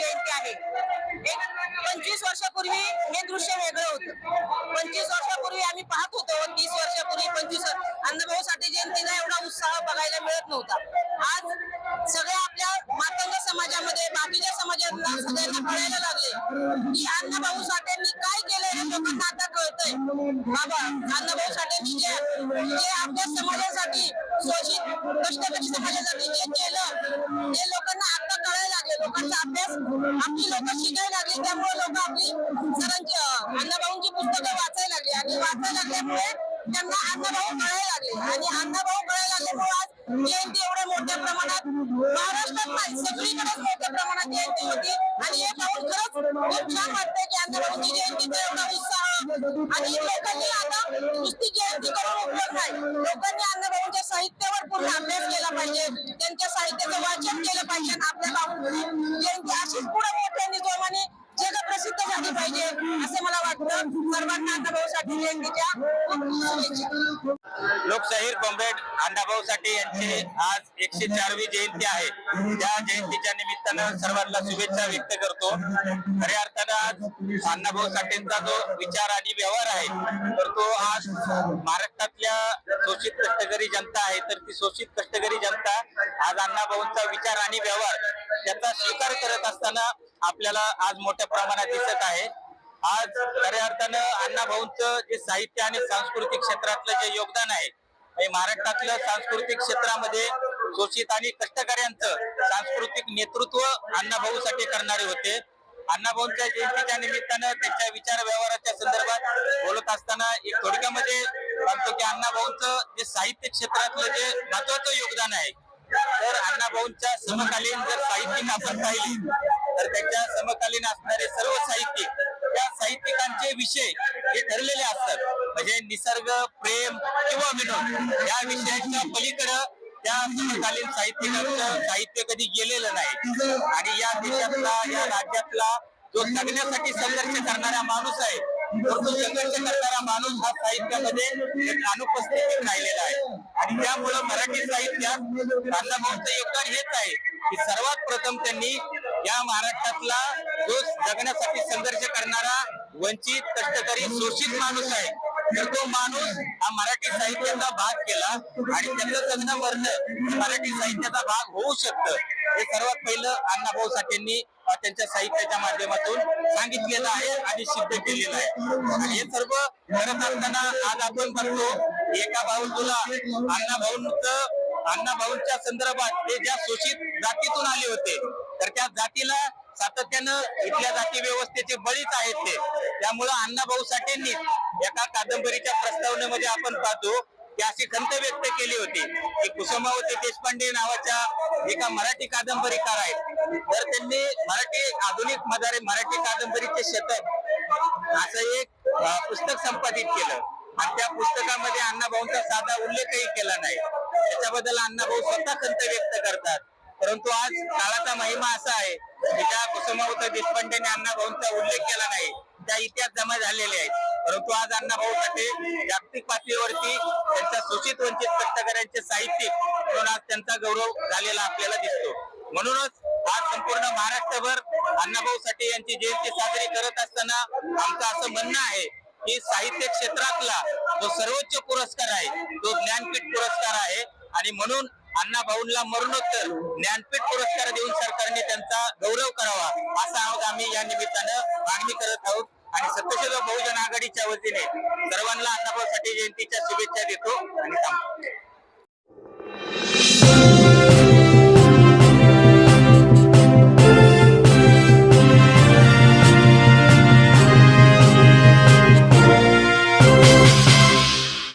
जयंती आहे. एक पंचवीस वर्षापूर्वी हे दृश्य वेगळं होतं. पंचवीस वर्षापूर्वी आम्ही पाहत होतो तीस वर्षापूर्वी पंचवीस वर्ष अण्णाभाऊ साठे जयंतीला एवढा उत्साह बघायला मिळत नव्हता. आज सगळ्या आपल्या मातंग समाजामध्ये बाकीच्या समाजाला सगळ्यांना कळायला लागले की अण्णाभाऊ साठेंनी काय केलं हे लोकांना आता कळतंय. बाबा अण्णाभाऊ साठेंनी जे जे आपल्या समाजासाठी शोषित कष्टकरी समाजासाठी जे केलं ते लोकांना आता लोकांचा अभ्यास आपली लोक शिकायला लागली त्यामुळे लोक आपली सरांची अण्णाभाऊंची पुस्तकं वाचायला लागली. आणि वाचायला लागल्यामुळे त्यांना अण्णाभाऊ कळायला लागले. आणि अण्णाभाऊ कळायला लागल्यामुळे आज जयंती एवढ्या मोठ्या प्रमाणात महाराष्ट्रात नाही सगळीकडेच मोठ्या प्रमाणात जयंती होती. आणि हे पाहून खरंच खूप छान वाटतंय की अण्णाभाऊंची जयंतीचा एवढा उत्साह आणि लोकांनी आपल्या भाऊंची जयंती अशीच पुढे मोठ्या जोमाने जगप्रसिद्ध झाली पाहिजे असं मला वाटतं. सर्वांना आता जयंतीच्या लोकशाहीर कॉम्रेड अण्णाभाऊ साठे यांची आज एकशे चारवी जयंती आहे. त्या जयंतीच्या निमित्तानं सर्वांना शुभेच्छा व्यक्त करतो. खऱ्या अर्थानं आज अण्णाभाऊ साठेंचा जो विचार आणि व्यवहार आहे तर तो आज महाराष्ट्रातल्या शोषित कष्टकरी जनता आहे तर ती शोषित कष्टकरी जनता आज अण्णाभाऊंचा विचार आणि व्यवहार त्याचा स्वीकार करत असताना आपल्याला आज मोठ्या प्रमाणात दिसत आहे. आज खऱ्या अर्थानं अण्णाभाऊंचं जे साहित्य आणि सांस्कृतिक क्षेत्रातलं जे योगदान आहे महाराष्ट्रातलं सांस्कृतिक क्षेत्रामध्ये शोषित आणि कष्टकऱ्यांचं सांस्कृतिक नेतृत्व अण्णाभाऊसाठी करणारे होते. अण्णाभाऊंच्या जयंतीच्या निमित्तानं त्यांच्या विचार व्यवहाराच्या संदर्भात बोलत असताना एक थोडक्यामध्ये सांगतो की अण्णाभाऊंचं जे साहित्य क्षेत्रातलं जे महत्वाचं योगदान आहे तर अण्णाभाऊंच्या समकालीन जर साहित्यिक आपण पाहिली तर त्यांच्या समकालीन असणारे सर्व साहित्यिक त्या साहित्यिकांचे विषय हे ठरलेले असतात. म्हणजे निसर्ग प्रेम किंवा विनोद या विषयाच्या पलीकडं त्या समकालीन साहित्यिकांचं साहित्य कधी गेलेलं नाही. आणि या देशातला या राज्यातला जो जगण्यासाठी संघर्ष करणारा माणूस आहे तो संघर्ष करणारा माणूस हा साहित्यामध्ये एक अनुपस्थित राहिलेला आहे. आणि त्यामुळं मराठी साहित्यात अण्णाभाऊंचं योगदान हेच आहे की सर्वात प्रथम त्यांनी या महाराष्ट्रातला जो जगण्यासाठी संघर्ष करणारा वंचित कष्टकरी शोषित माणूस आहे. तर तो माणूस हा मराठी साहित्याचा भाग केला आणि त्याचं जगणं मरणं मराठी साहित्याचा भाग होऊ शकतं. हे सर्वात पहिलं अण्णाभाऊ साठेंनी त्यांच्या साहित्याच्या माध्यमातून सांगितलेलं आहे आणि सिद्ध केलेलं आहे. हे सर्व करत असताना आज आपण बघतो एका बाजूला अण्णाभाऊंचं अण्णाभाऊंच्या संदर्भात ते ज्या शोषित जातीतून आले होते तर त्या जातीला सातत्यानं इथल्या जाती व्यवस्थेचे बळीच आहेत ते. त्यामुळं अण्णाभाऊ साठेंनी एका कादंबरीच्या प्रस्तावनेमध्ये आपण पाहतो की अशी खंत व्यक्त केली होती की कुसुमावती देशपांडे नावाच्या एका मराठी कादंबरीकार आहेत. तर त्यांनी मराठी आधुनिक मदारे मराठी कादंबरीचे शतक असं एक पुस्तक संपादित केलं. आणि त्या पुस्तकामध्ये अण्णाभाऊंचा साधा उल्लेखही केला नाही. त्याच्याबद्दल अण्णाभाऊ स्वतः खंत व्यक्त करतात. परंतु आज काळाचा महिमा असा आहे की त्या कुसुमावती देशपांडेने अण्णाभाऊंचा उल्लेख केला नाही त्या इतिहास जमा झालेले आहेत. परंतु आज अण्णाभाऊ साठे जागतिक पातळीवरती त्यांच्या शोषित वंचित कष्टकऱ्यांचे साहित्यिक म्हणून आज त्यांचा गौरव झालेला आपल्याला दिसतो. म्हणूनच आज संपूर्ण महाराष्ट्रभर अण्णाभाऊ साठे यांची जयंती साजरी करत असताना आमचं असं म्हणणं आहे की साहित्य क्षेत्रातला जो सर्वोच्च पुरस्कार आहे तो ज्ञानपीठ पुरस्कार आहे. आणि म्हणून अण्णा भाऊंना मरणोत्तर ज्ञानपीठ पुरस्कार देऊन सरकारने त्यांचा गौरव करावा असा आहोत आम्ही या निमित्तानं मागणी करत आहोत. आणि सत्यशोधक बहुजन आघाडीच्या वतीने सर्वांना अण्णाभाऊ साठे जयंतीच्या शुभेच्छा देतो आणि